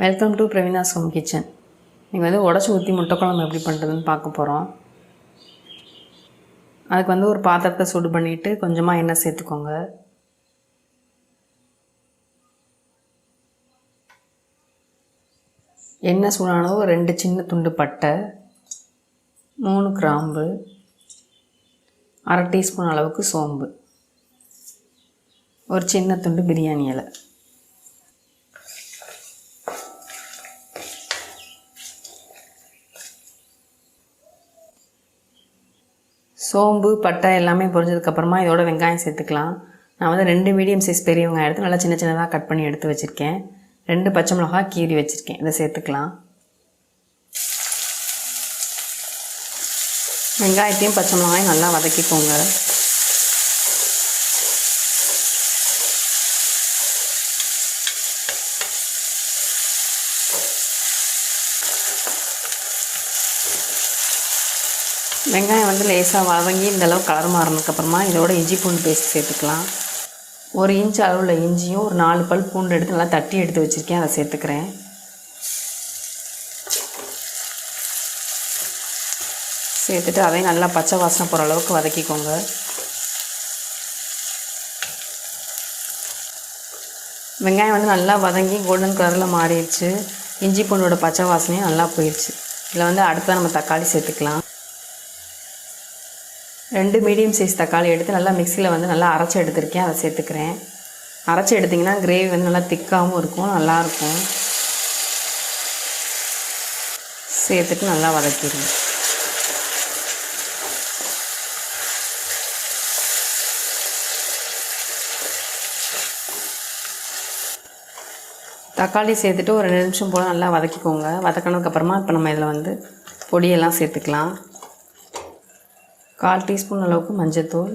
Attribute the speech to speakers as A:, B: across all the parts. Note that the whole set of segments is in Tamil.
A: Welcome to Praveena's home kitchen நீங்கள் வந்து உடச்சி ஊற்றி முட்டை குழம்பு எப்படி பண்ணுறதுன்னு பார்க்க போகிறோம் அதுக்கு வந்து ஒரு பாத்திரத்தை சூடு பண்ணிவிட்டு கொஞ்சமாக எண்ணெய் சேர்த்துக்கோங்க. எண்ணெய் சூடானதும் ரெண்டு சின்ன துண்டு பட்டை மூணு கிராம்பு அரை டீஸ்பூன் அளவுக்கு சோம்பு. ஒரு சின்ன துண்டு பிரியாணி இலை. சோம்பு பட்டை எல்லாமே பொரிஞ்சதுக்கப்புறமா இதோட வெங்காயம் சேர்த்துக்கலாம். நான் வந்து ரெண்டு மீடியம் சைஸ் பெரிய வெங்காயம் எடுத்து நல்லா சின்ன சின்னதாக கட் பண்ணி எடுத்து வச்சுருக்கேன். ரெண்டு பச்சை மிளகா கீறி வச்சுருக்கேன். இதை சேர்த்துக்கலாம். வெங்காயத்தையும் பச்சை மிளகாயும் நல்லா வதக்கிக்கோங்க. வெங்காயம் வந்து லேசாக வதங்கி இந்த அளவு கலர் மாறினதுக்கப்புறமா இதோட இஞ்சி பூண்டு பேஸ்ட் சேர்த்துக்கலாம். ஒரு இன்ச் அளவில் இஞ்சியும் ஒரு நாலு பல் பூண்டு எடுத்து நல்லா தட்டி எடுத்து வச்சுருக்கேன் அதை சேர்த்துக்கிறேன். சேர்த்துட்டு அதையும் நல்லா பச்சை வாசனை போகிற அளவுக்கு வதக்கிக்கோங்க. வெங்காயம் வந்து நல்லா வதங்கி கோல்டன் கலரில் மாறிடுச்சு. இஞ்சி பூண்டோட பச்சை வாசனையும் நல்லா போயிடுச்சு. இதில் வந்து அடுத்த நம்ம தக்காளி சேர்த்துக்கலாம். ரெண்டு மீடியம் சைஸ் தக்காளி எடுத்து நல்லா மிக்சியில் வந்து நல்லா அரைச்சி எடுத்திருக்கேன். அதை சேர்த்துக்கிறேன். அரைச்சி எடுத்திங்கன்னா கிரேவி வந்து நல்லா திக்காகவும் இருக்கும் நல்லாயிருக்கும். சேர்த்துட்டு நல்லா வதக்கிடுங்க. தக்காளி சேர்த்துட்டு ஒரு ரெண்டு நிமிஷம் போல் நல்லா வதக்கிக்கோங்க. வதக்கினதுக்கப்புறமா இப்போ நம்ம இதில் வந்து பொடியெல்லாம் சேர்த்துக்கலாம். கால் டீஸ்பூன் அளவுக்கு மஞ்சத்தூள்.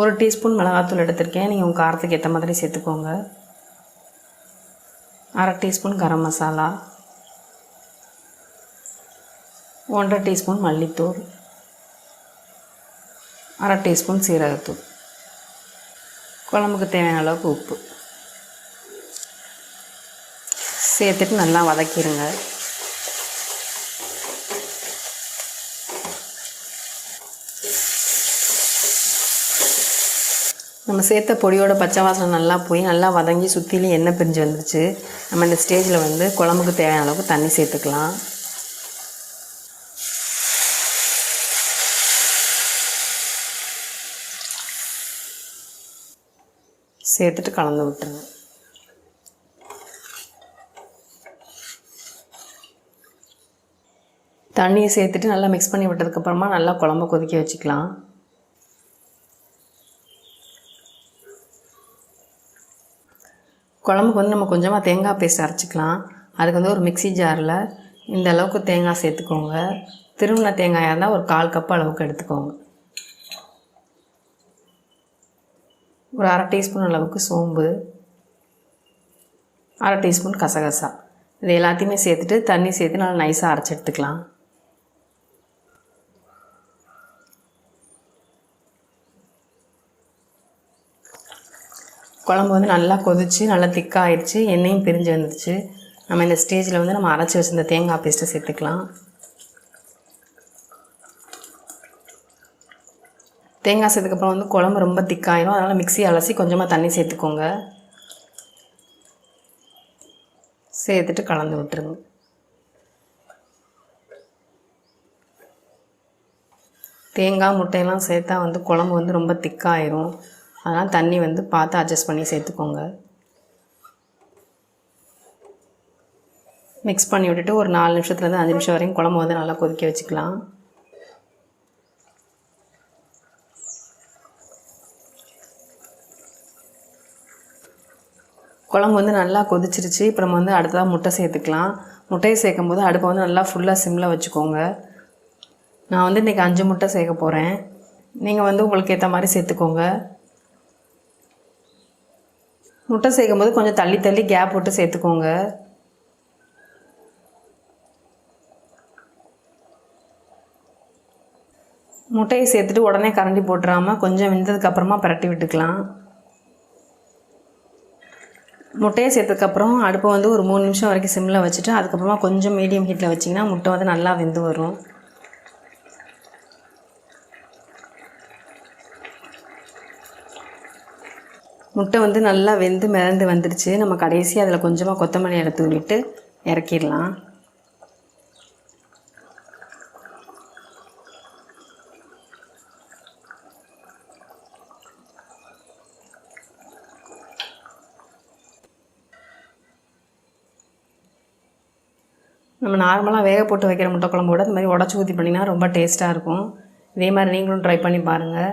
A: ஒரு டீஸ்பூன் மிளகாத்தூள் எடுத்திருக்கேன். நீங்கள் உங்கள் காரத்துக்கு ஏற்ற மாதிரி சேர்த்துக்கோங்க. அரை டீஸ்பூன் கரம் மசாலா. ஒன்றரை டீஸ்பூன் மல்லித்தூள். அரை டீஸ்பூன் சீரகத்தூள். குழம்புக்கு தேவையான அளவுக்கு உப்பு. சேர்த்துட்டு நல்லா வதக்கிடுங்க நம்ம சேர்த்த பொடியோட பச்சை வாசனை நல்லா போய் நல்லா வதங்கி சுற்றிலும் எண்ணெய் பிரிஞ்சு வந்துருச்சு. நம்ம இந்த ஸ்டேஜில் வந்து குழம்புக்கு தேவையான அளவுக்கு தண்ணி சேர்த்துக்கலாம். சேர்த்துட்டு கலந்து விட்டுருங்க. தண்ணியை சேர்த்துட்டு நல்லா மிக்ஸ் பண்ணி விட்டதுக்கப்புறமா நல்லா குழம்பு கொதிக்க வச்சுக்கலாம். குழம்புக்கு வந்து நம்ம கொஞ்சமாக தேங்காய் பேஸ்ட் அரைச்சிக்கலாம். அதுக்கு வந்து ஒரு மிக்சி ஜாரில் இந்த அளவுக்கு தேங்காய் சேர்த்துக்கோங்க. திரும்பின தேங்காயாக இருந்தால் ஒரு கால் கப் அளவுக்கு எடுத்துக்கோங்க. ஒரு அரை டீஸ்பூன் அளவுக்கு சோம்பு. அரை டீஸ்பூன் கசகசா. இது எல்லாத்தையுமே சேர்த்துட்டு தண்ணி சேர்த்து நல்லா நைஸாக அரைச்சி எடுத்துக்கலாம். குழம்பு வந்து நல்லா கொதிச்சு நல்லா திக்காகிடுச்சு எண்ணெயும் பிரிஞ்சு வந்துடுச்சு. நம்ம இந்த ஸ்டேஜில் வந்து நம்ம அரைச்சி வச்சிருந்த தேங்காய் பேஸ்ட்டை சேர்த்துக்கலாம். தேங்காய் சேர்த்துக்கப்புறம் வந்து குழம்பு ரொம்ப திக்காயிடும் அதனால் மிக்சி அலசி கொஞ்சமாக தண்ணி சேர்த்துக்கோங்க. சேர்த்துட்டு கலந்து விட்டுருங்க. தேங்காய் முட்டையெல்லாம் சேர்த்தா வந்து குழம்பு வந்து ரொம்ப திக்காயிரும். அதனால் தண்ணி வந்து பார்த்து அட்ஜஸ்ட் பண்ணி சேர்த்துக்கோங்க. மிக்ஸ் பண்ணி விட்டுட்டு ஒரு நாலு நிமிஷத்துலேருந்து அஞ்சு நிமிஷம் வரையும் குழம்பு வந்து நல்லா கொதிக்க வச்சுக்கலாம். குழம்பு வந்து நல்லா கொதிச்சிருச்சு. இப்போ நம்ம வந்து அடுத்ததாக முட்டை சேர்த்துக்கலாம். முட்டையை சேர்க்கும் போது அடுப்பை வந்து நல்லா ஃபுல்லாக சிம்மில் வச்சுக்கோங்க. நான் வந்து இன்றைக்கி அஞ்சு முட்டை சேர்க்க போகிறேன் நீங்கள் வந்து உங்களுக்கு ஏற்ற மாதிரி சேர்த்துக்கோங்க. முட்டை சேர்க்கும்போது கொஞ்சம் தள்ளி தள்ளி கேப் விட்டு சேர்த்துக்கோங்க. முட்டையை சேர்த்துட்டு உடனே கரண்டி போட்டுறாமல் கொஞ்சம் வெந்ததுக்கப்புறமா பரட்டி விட்டுக்கலாம். முட்டையை சேர்த்ததுக்கப்புறம் அடுப்பை வந்து ஒரு மூணு நிமிஷம் வரைக்கும் சிம்மில் வச்சுட்டு அதுக்கப்புறமா கொஞ்சம் மீடியம் ஹீட்டில் வச்சிங்கன்னா முட்டை வந்து நல்லா வெந்து வரும். முட்டை வந்து நல்லா வெந்து மிதந்து வந்துடுச்சு நம்ம கடைசி அதில் கொஞ்சமாக கொத்தமல்லி எடுத்து விட்டு இறக்கிடலாம். நம்ம நார்மலாக வேக போட்டு வைக்கிற முட்டை குழம்போட இந்த மாதிரி உடச்சி ஊற்றி பண்ணிங்கன்னா ரொம்ப டேஸ்ட்டாக இருக்கும். இதே மாதிரி நீங்களும் ட்ரை பண்ணி பாருங்கள்